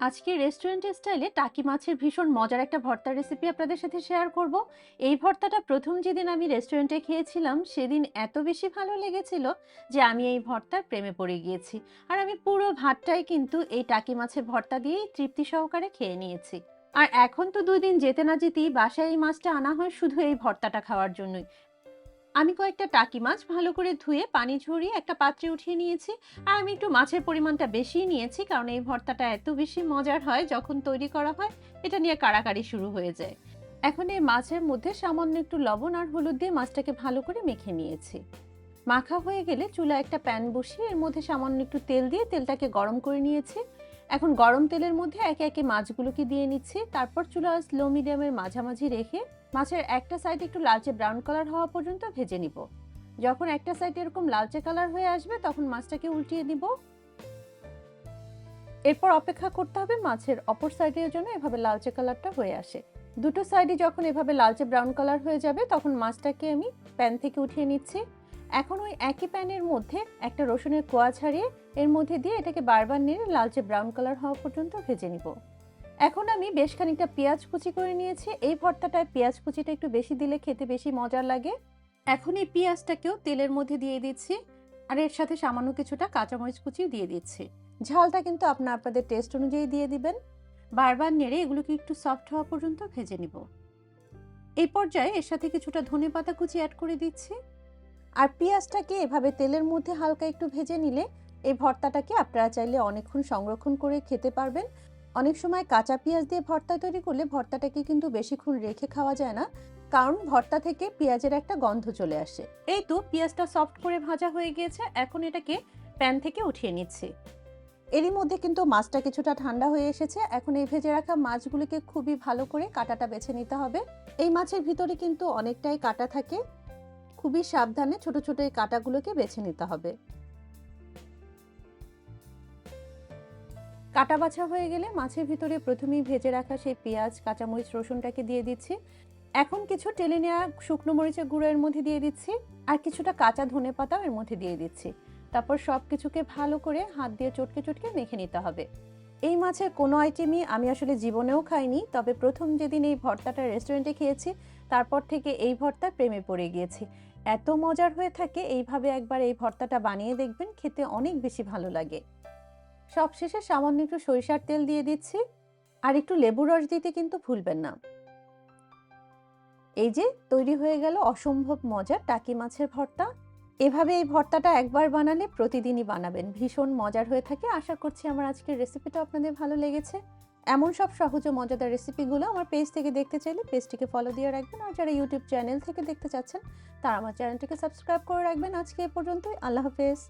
আজকে রেস্টুরেন্টের স্টাইলে টাকি মাছের ভীষণ মজার একটা ভর্তার রেসিপি আপনাদের সাথে শেয়ার করব। এই ভর্তাটা প্রথম যেদিন আমি রেস্টুরেন্টে খেয়েছিলাম, সেদিন এত বেশি ভালো লেগেছিল যে আমি এই ভর্তার প্রেমে পড়ে গিয়েছি। আর আমি পুরো ভাতটাই কিন্তু এই টাকি মাছের ভর্তা দিয়েই তৃপ্তি সহকারে খেয়ে নিয়েছি। আর এখন তো দুই দিন যেতে না যেতেই বাসায় এই মাছটা আনা হয় শুধু এই ভর্তাটা খাওয়ার জন্যই। আমি কয়েকটা টাকি মাছ ভালো করে ধুয়ে পানি ঝরিয়ে একটা পাত্রে উঠিয়ে নিয়েছি। আর আমি একটু মাছের পরিমাণটা বেশিই নিয়েছি, কারণ এই ভর্তাটা এত বেশি মজার হয় যখন তৈরি করা হয়, এটা নিয়ে কাড়াকাড়ি শুরু হয়ে যায়। এখন এই মাছের মধ্যে সামান্য একটু লবণ আর হলুদ দিয়ে মাছটাকে ভালো করে মেখে নিয়েছি। মাখা হয়ে গেলে চুলা একটা প্যান বসিয়ে এর মধ্যে সামান্য একটু তেল দিয়ে তেলটাকে গরম করে নিয়েছি। এখন গরম তেলের মধ্যে একে একে মাছগুলোকে দিয়ে নিচ্ছি। তারপর চুলা স্লো মিডিয়ামের মাঝামাঝি রেখে মাছের একটা সাইড একটু লালচে ব্রাউন কালার হওয়া পর্যন্ত ভেজে নিব। যখন একটা সাইড এরকম লালচে কালার হয়ে আসবে, তখন মাছটাকে উল্টিয়ে দিব এরপর অপেক্ষা করতে হবে মাছের অপর সাইডের জন্য এভাবে লালচে কালারটা হয়ে আসে। দুটো সাইডে যখন এভাবে লালচে ব্রাউন কালার হয়ে যাবে, তখন মাছটাকে আমি প্যান থেকে উঠিয়ে নিচ্ছি। এখন ওই একই প্যানের মধ্যে একটা রসুনের কোয়া ছাড়িয়ে এর মধ্যে দিয়ে এটাকে বারবার নেড়ে লালচে ব্রাউন কালার হওয়া পর্যন্ত ভেজে নিব। এখন আমি বেশ খানিকটা পেঁয়াজ কুচি করে নিয়েছি। এই ভর্তাটায় পেঁয়াজ কুচিটা একটু বেশি দিলে খেতে বেশি মজার লাগে। এখন এই পেঁয়াজটাকেও তেলের মধ্যে দিয়ে দিচ্ছি আর এর সাথে সামান্য কিছুটা কাঁচামরিচ কুচিও দিয়ে দিচ্ছি। ঝালটা কিন্তু আপনার আপনাদের টেস্ট অনুযায়ী দিয়ে দিবেন। বারবার নেড়ে এগুলোকে একটু সফট হওয়া পর্যন্ত ভেজে নিব। এই পর্যায়ে এর সাথে কিছুটা ধনে পাতা কুচি অ্যাড করে দিচ্ছি। আর পেঁয়াজটাকে এভাবে তেলের মধ্যে হালকা একটু ভেজে নিলে এই ভর্তাটাকে আপনারা চাইলে অনেকক্ষণ সংরক্ষণ করে খেতে পারবেন। অনেক সময় কাঁচা পেঁয়াজ দিয়ে ভর্তা তৈরি করলে ভর্তাটাকে কিন্তু বেশিক্ষণ রেখে খাওয়া যায় না, কারণ ভর্তা থেকে পেঁয়াজের একটা গন্ধ চলে আসে। এই তো পেঁয়াজটা সফট করে ভাজা হয়ে গিয়েছে, এখন এটাকে প্যান থেকে উঠিয়ে নিচ্ছি। এরই মধ্যে কিন্তু মাছটা কিছুটা ঠান্ডা হয়ে এসেছে, এখন এই ভেজে রাখা মাছগুলিকে খুবই ভালো করে কাটাটা বেছে নিতে হবে। এই মাছের ভিতরে কিন্তু অনেকটাই কাটা থাকে খুবই সাবধানে ছোট ছোট এই কাটাগুলোকে বেছে নিতে হবে। কাটা বাছা হয়ে গেলে মাছের ভিতরে প্রথমেই ভেজে রাখা সেই পেঁয়াজ, কাঁচামরিচ, রসুনটাকে দিয়ে দিচ্ছি। এখন কিছু টেলে নেওয়া শুকনো মরিচের গুঁড়ো এর মধ্যে দিয়ে দিচ্ছি আর কিছুটা কাঁচা ধনে পাতাও এর মধ্যে দিয়ে দিচ্ছি। তারপর সব কিছুকে ভালো করে হাত দিয়ে চটকে চটকে মেখে নিতে হবে। এই মাছের কোনো আইটেমই আমি আসলে জীবনেও খাইনি, তবে প্রথম যেদিন এই ভর্তাটা রেস্টুরেন্টে খেয়েছি, তারপর থেকে এই ভর্তার প্রেমে পড়ে গিয়েছি। এত মজার হয়ে থাকে, এইভাবে একবার এই ভর্তাটা বানিয়ে দেখবেন, খেতে অনেক বেশি ভালো লাগে। সবশেষে সামান্য একটু সরিষার তেল দিয়ে দিচ্ছি, আর একটু লেবু রস দিতে কিন্তু ভুলবেন না। এই যে, তৈরি হয়ে গেল অসম্ভব মজার টাকি মাছের ভর্তা। এভাবে এই ভর্তাটা একবার বানালে প্রতিদিনই বানাবেন। ভীষণ মজার হয়ে থাকে। আশা করছি আমার আজকের রেসিপিটা আপনাদের ভালো লেগেছে। এমন সব সহজ ও মজাদার রেসিপিগুলো আমার পেজ থেকে দেখতে চাইলে পেজটিকে ফলো দিয়ে রাখবেন আর যারা ইউটিউব চ্যানেল থেকে দেখতে চাচ্ছেন, তারা আমার চ্যানেলটিকে সাবস্ক্রাইব করে রাখবেন। আজকে এ পর্যন্তই। আল্লাহ হাফেজ।